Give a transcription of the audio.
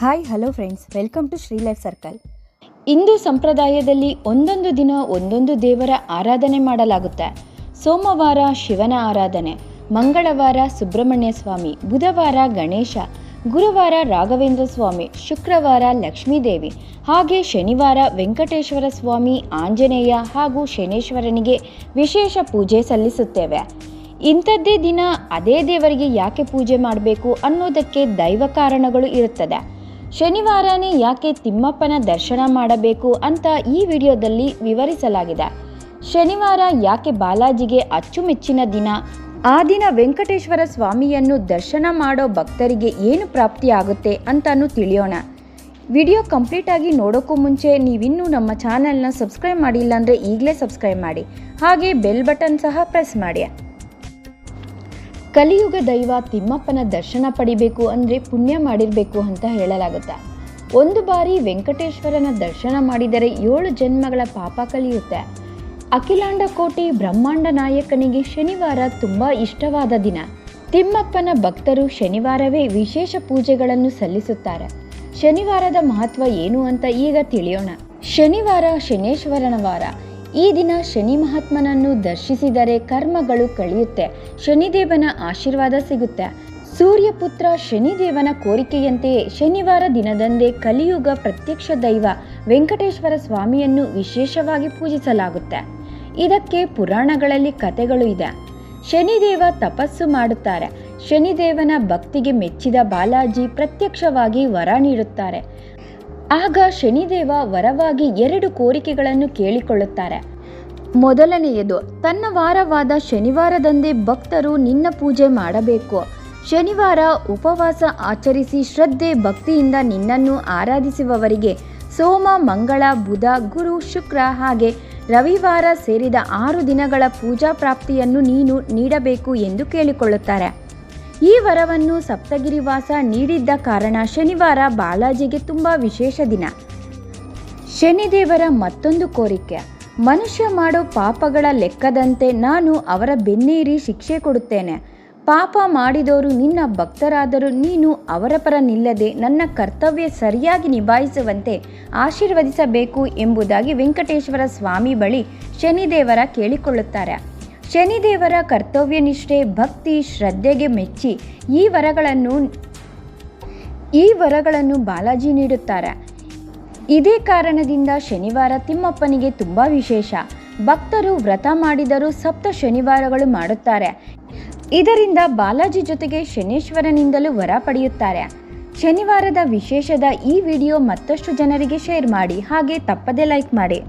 Hi hello friends welcome to Shri life circle Hindu ಸಂಪ್ರದಾಯದಲ್ಲಿ ಒಂದೊಂದು ದಿನ ಒಂದೊಂದು ದೇವರ ಆರಾಧನೆ ಮಾಡಲಾಗುತ್ತೆ. ಸೋಮವಾರ ಶಿವನ ಆರಾಧನೆ, ಮಂಗಳವಾರ ಸುಬ್ರಹ್ಮಣ್ಯ ಸ್ವಾಮಿ, ಬುಧವಾರ ಗಣೇಶ, ಗುರುವಾರ ರಾಘವೇಂದ್ರ ಸ್ವಾಮಿ, ಶುಕ್ರವಾರ ಲಕ್ಷ್ಮೀದೇವಿ ಹಾಗೆ ಶನಿವಾರ ವೆಂಕಟೇಶ್ವರ ಸ್ವಾಮಿ, ಆಂಜನೇಯ ಹಾಗೂ ಶನೇಶ್ವರನಿಗೆ ವಿಶೇಷ ಪೂಜೆ ಸಲ್ಲಿಸುತ್ತೇವೆ. ಇಂಥದ್ದೇ ದಿನ ಅದೇ ದೇವರಿಗೆ ಯಾಕೆ ಪೂಜೆ ಮಾಡಬೇಕು ಅನ್ನೋದಕ್ಕೆ ದೈವ ಕಾರಣಗಳು ಇರುತ್ತದೆ. ಶನಿವಾರನೇ ಯಾಕೆ ತಿಮ್ಮಪ್ಪನ ದರ್ಶನ ಮಾಡಬೇಕು ಅಂತ ಈ ವಿಡಿಯೋದಲ್ಲಿ ವಿವರಿಸಲಾಗಿದೆ. ಶನಿವಾರ ಯಾಕೆ ಬಾಲಾಜಿಗೆ ಅಚ್ಚುಮೆಚ್ಚಿನ ದಿನ? ಆ ದಿನ ವೆಂಕಟೇಶ್ವರ ಸ್ವಾಮಿಯನ್ನು ದರ್ಶನ ಮಾಡೋ ಭಕ್ತರಿಗೆ ಏನು ಪ್ರಾಪ್ತಿಯಾಗುತ್ತೆ ಅಂತಾನು ತಿಳಿಯೋಣ. ವಿಡಿಯೋ ಕಂಪ್ಲೀಟ್ ಆಗಿ ನೋಡೋಕ್ಕೂ ಮುಂಚೆ ನೀವಿನ್ನೂ ನಮ್ಮ ಚಾನೆಲ್ನ ಸಬ್ಸ್ಕ್ರೈಬ್ ಮಾಡಿಲ್ಲ ಅಂದರೆ ಈಗಲೇ ಸಬ್ಸ್ಕ್ರೈಬ್ ಮಾಡಿ. ಹಾಗೆ ಬೆಲ್ ಬಟನ್ ಸಹ ಪ್ರೆಸ್ ಮಾಡಿ. ಕಲಿಯುಗ ದೈವ ತಿಮ್ಮಪ್ಪನ ದರ್ಶನ ಪಡಿಬೇಕು ಅಂದರೆ ಪುಣ್ಯ ಮಾಡಿರಬೇಕು ಅಂತ ಹೇಳಲಾಗುತ್ತೆ? ಒಂದು ಬಾರಿ ವೆಂಕಟೇಶ್ವರನ ದರ್ಶನ ಮಾಡಿದರೆ ಏಳು ಜನ್ಮಗಳ ಪಾಪ ಕಲಿಯುತ್ತೆ. ಅಖಿಲಾಂಡ ಕೋಟಿ ಬ್ರಹ್ಮಾಂಡ ನಾಯಕನಿಗೆ ಶನಿವಾರ ತುಂಬ ಇಷ್ಟವಾದ ದಿನ. ತಿಮ್ಮಪ್ಪನ ಭಕ್ತರು ಶನಿವಾರವೇ ವಿಶೇಷ ಪೂಜೆಗಳನ್ನು ಸಲ್ಲಿಸುತ್ತಾರೆ. ಶನಿವಾರದ ಮಹತ್ವ ಏನು ಅಂತ ಈಗ ತಿಳಿಯೋಣ. ಶನಿವಾರ ಶನೇಶ್ವರನ ವಾರ. ಈ ದಿನ ಶನಿ ಮಹಾತ್ಮನನ್ನು ದರ್ಶಿಸಿದರೆ ಕರ್ಮಗಳು ಕಳೆಯುತ್ತೆ. ಶನಿದೇವನ ಆಶೀರ್ವಾದ ಸಿಗುತ್ತೆ. ಸೂರ್ಯಪುತ್ರ ಶನಿದೇವನ ಕೋರಿಕೆಯಂತೆಯೇ ಶನಿವಾರ ದಿನದಂದೇ ಕಲಿಯುಗ ಪ್ರತ್ಯಕ್ಷ ದೈವ ವೆಂಕಟೇಶ್ವರ ಸ್ವಾಮಿಯನ್ನು ವಿಶೇಷವಾಗಿ ಪೂಜಿಸಲಾಗುತ್ತೆ. ಇದಕ್ಕೆ ಪುರಾಣಗಳಲ್ಲಿ ಕಥೆಗಳು ಇದೆ. ಶನಿದೇವ ತಪಸ್ಸು ಮಾಡುತ್ತಾರೆ. ಶನಿದೇವನ ಭಕ್ತಿಗೆ ಮೆಚ್ಚಿದ ಬಾಲಾಜಿ ಪ್ರತ್ಯಕ್ಷವಾಗಿ ವರ ನೀಡುತ್ತಾರೆ. ಆಗ ಶನಿದೇವ ವರವಾಗಿ ಎರಡು ಕೋರಿಕೆಗಳನ್ನು ಕೇಳಿಕೊಳ್ಳುತ್ತಾರೆ. ಮೊದಲನೆಯದು, ತನ್ನ ವಾರವಾದ ಶನಿವಾರದಂದೇ ಭಕ್ತರು ನಿನ್ನ ಪೂಜೆ ಮಾಡಬೇಕು. ಶನಿವಾರ ಉಪವಾಸ ಆಚರಿಸಿ ಶ್ರದ್ಧೆ ಭಕ್ತಿಯಿಂದ ನಿನ್ನನ್ನು ಆರಾಧಿಸುವವರಿಗೆ ಸೋಮ, ಮಂಗಳ, ಬುಧ, ಗುರು, ಶುಕ್ರ ಹಾಗೆ ರವಿವಾರ ಸೇರಿದ ಆರು ದಿನಗಳ ಪೂಜಾ ಪ್ರಾಪ್ತಿಯನ್ನು ನೀನು ನೀಡಬೇಕು ಎಂದು ಕೇಳಿಕೊಳ್ಳುತ್ತಾರೆ. ಈ ವರವನ್ನು ಸಪ್ತಗಿರಿವಾಸ ನೀಡಿದ್ದ ಕಾರಣ ಶನಿವಾರ ಬಾಲಾಜಿಗೆ ತುಂಬ ವಿಶೇಷ ದಿನ. ಶನಿದೇವರ ಮತ್ತೊಂದು ಕೋರಿಕೆ, ಮನುಷ್ಯ ಮಾಡೋ ಪಾಪಗಳ ಲೆಕ್ಕದಂತೆ ನಾನು ಅವರ ಬೆನ್ನೇರಿ ಶಿಕ್ಷೆ ಕೊಡುತ್ತೇನೆ. ಪಾಪ ಮಾಡಿದವರು ನಿನ್ನ ಭಕ್ತರಾದರೂ ನೀನು ಅವರ ಪರ ನಿಲ್ಲದೆ ನನ್ನ ಕರ್ತವ್ಯ ಸರಿಯಾಗಿ ನಿಭಾಯಿಸುವಂತೆ ಆಶೀರ್ವದಿಸಬೇಕು ಎಂಬುದಾಗಿ ವೆಂಕಟೇಶ್ವರ ಸ್ವಾಮಿ ಬಳಿ ಶನಿದೇವರ ಕೇಳಿಕೊಳ್ಳುತ್ತಾರೆ. ಶನಿದೇವರ ಕರ್ತವ್ಯ ನಿಷ್ಠೆ ಭಕ್ತಿ, ಶ್ರದ್ಧೆಗೆ ಮೆಚ್ಚಿ ಈ ವರಗಳನ್ನು ಈ ವರಗಳನ್ನು ಬಾಲಾಜಿ ನೀಡುತ್ತಾರೆ. ಇದೇ ಕಾರಣದಿಂದ ಶನಿವಾರ ತಿಮ್ಮಪ್ಪನಿಗೆ ತುಂಬ ವಿಶೇಷ. ಭಕ್ತರು ವ್ರತ ಮಾಡಿದರೂ ಸಪ್ತ ಶನಿವಾರಗಳು ಮಾಡುತ್ತಾರೆ. ಇದರಿಂದ ಬಾಲಾಜಿ ಜೊತೆಗೆ ಶನೇಶ್ವರನಿಂದಲೂ ವರ ಪಡೆಯುತ್ತಾರೆ. ಶನಿವಾರದ ವಿಶೇಷದ ಈ ವಿಡಿಯೋ ಮತ್ತಷ್ಟು ಜನರಿಗೆ ಶೇರ್ ಮಾಡಿ, ಹಾಗೆ ತಪ್ಪದೇ ಲೈಕ್ ಮಾಡಿ.